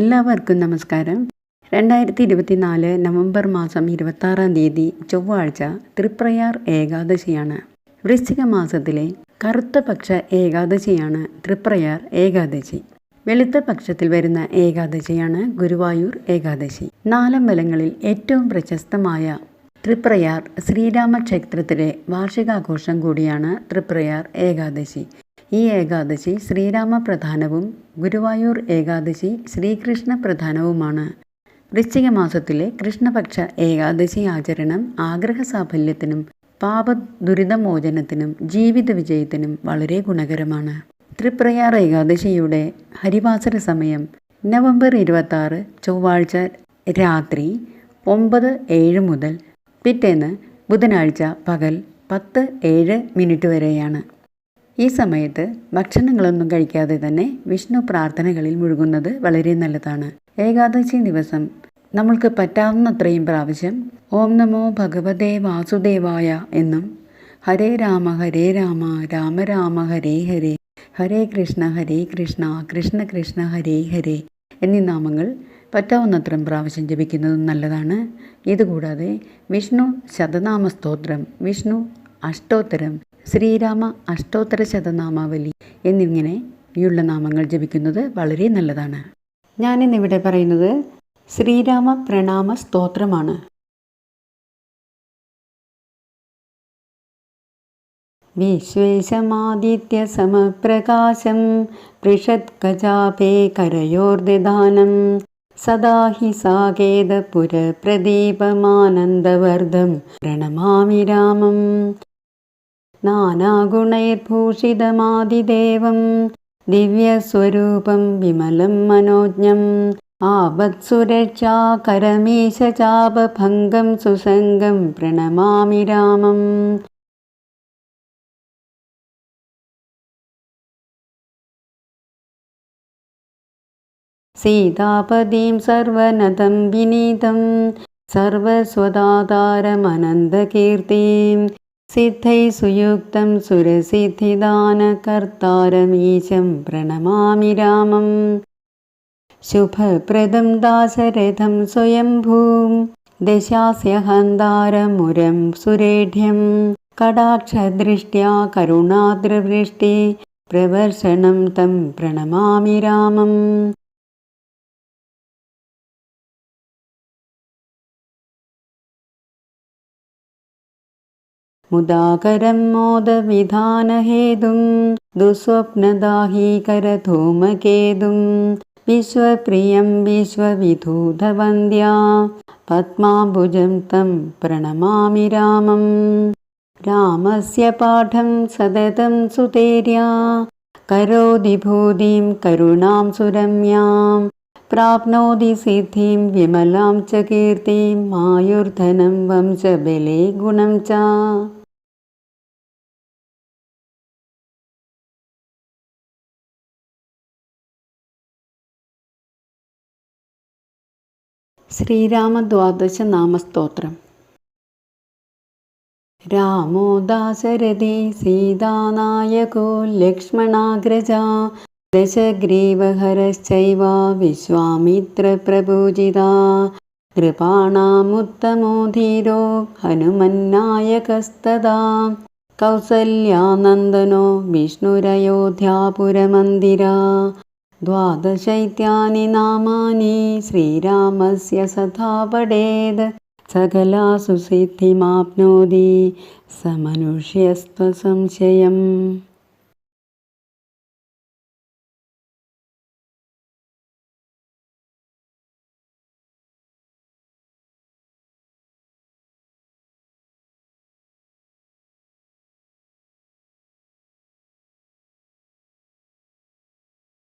എല്ലാവർക്കും നമസ്കാരം. രണ്ടായിരത്തി ഇരുപത്തിനാല് നവംബർ മാസം ഇരുപത്താറാം തീയതി ചൊവ്വാഴ്ച തൃപ്രയാർ ഏകാദശിയാണ്. വൃശ്ചിക മാസത്തിലെ കറുത്ത പക്ഷ ഏകാദശിയാണ് തൃപ്രയാർ ഏകാദശി. വെളുത്ത പക്ഷത്തിൽ വരുന്ന ഏകാദശിയാണ് ഗുരുവായൂർ ഏകാദശി. നാലമ്പലങ്ങളിൽ ഏറ്റവും പ്രശസ്തമായ തൃപ്രയാർ ശ്രീരാമക്ഷേത്രത്തിലെ വാർഷികാഘോഷം കൂടിയാണ് തൃപ്രയാർ ഏകാദശി. ഈ ഏകാദശി ശ്രീരാമ പ്രധാനവും ഗുരുവായൂർ ഏകാദശി ശ്രീകൃഷ്ണ പ്രധാനവുമാണ് വൃശ്ചിക മാസത്തിലെ കൃഷ്ണപക്ഷ ഏകാദശി ആചരണം ആഗ്രഹ സാഫല്യത്തിനും പാപ ദുരിതമോചനത്തിനും ജീവിത വിജയത്തിനും വളരെ ഗുണകരമാണ്. തൃപ്രയാർ ഏകാദശിയുടെ ഹരിവാസര സമയം നവംബർ ഇരുപത്തി ചൊവ്വാഴ്ച രാത്രി ഒമ്പത് ഏഴ് മുതൽ പിറ്റേന്ന് ബുധനാഴ്ച പകൽ പത്ത് ഏഴ് മിനിറ്റ് വരെയാണ്. ഈ സമയത്ത് ഭക്ഷണങ്ങളൊന്നും കഴിക്കാതെ തന്നെ വിഷ്ണു പ്രാർത്ഥനകളിൽ മുഴുകുന്നത് വളരെ നല്ലതാണ്. ഏകാദശി ദിവസം നമ്മൾക്ക് പറ്റാവുന്നത്രയും പ്രാവശ്യം ഓം നമോ ഭഗവതേ വാസുദേവായ എന്നും ഹരേ രാമ ഹരേ രാമ രാമ രാമ ഹരേ ഹരേ ഹരേ കൃഷ്ണ ഹരേ കൃഷ്ണ കൃഷ്ണ കൃഷ്ണ ഹരേ ഹരേ എന്നീ നാമങ്ങൾ പറ്റാവുന്നത്രയും പ്രാവശ്യം ജപിക്കുന്നതും നല്ലതാണ്. ഇതുകൂടാതെ വിഷ്ണു ശതനാമ സ്തോത്രം വിഷ്ണു അഷ്ടോത്തരം ശ്രീരാമ അഷ്ടോത്തര ശതനാമാവലി എന്നിങ്ങനെയുള്ള നാമങ്ങൾ ജപിക്കുന്നത് വളരെ നല്ലതാണ്. ഞാനിന്നിവിടെ പറയുന്നത് ശ്രീരാമ പ്രണാമ സ്തോത്രമാണ്. വിശ്വേശമാദിത്യസമപ്രകാശം പൃഷത്കജാപേ കരയോർദിദാനം സദാ ഹി സാകേതപുരപ്രദീപമാനന്ദവർദ്ധം പ്രണമാമി രാമം. नानागुणैर्भूषितमादिदेवं दिव्यस्वरूपं विमलं मनोज्ञम् प्रणमामि सीतापदीं सर्वनतं विनीतं सर्वस्वदातारमनन्दकीर्तिं सिद्धैः सुयुक्तं सुरसिद्धिदानकर्तारमीशं प्रणमामि रामम्। शुभप्रदं दाशरथं स्वयंभूं दशास्य हन्दारमुरं सुरेढ्यं। कडाक्षदृष्ट्या करुणाद्रवृष्टि प्रवर्षणं तं प्रणमामि रामम्। मुदाकरं मोदविधानहेतुं दुःस्वप्नदाहीकरधूमकेतुं विश्वप्रियं विश्वविधूतवन्द्या पद्माम्बुजं तं प्रणमामि रामम्। रामस्य पाठं सततं सुतेर्या करोति भूतिं करुणां सुरम्यां प्राप्नोति सिद्धिं विमलां च कीर्तिं मायुर्धनं वंशबले गुणं च। ശ്രീരാമദ്വാദശ നാമസ്തോത്രം രാമോ ദാശരഥി സീതാനായകോ ലക്ഷ്മണാഗ്രജ ദശഗ്രീവഹരശ്ചൈവ വിശ്വാമിത്രപ്രപൂജിതാ നൃപാണാമുത്തമോ ധീരോ ഹനുമന്നായകസ്തദാ കൗസല്യാനന്ദനോ വിഷ്ണുരയോധ്യാപുരമന്ദിരാ. द्वादशैत्यानि नामानि श्रीरामस्य सथा पठेद् सकलासु सिद्धिमाप्नोति समनुष्यस्त्वसंशयम्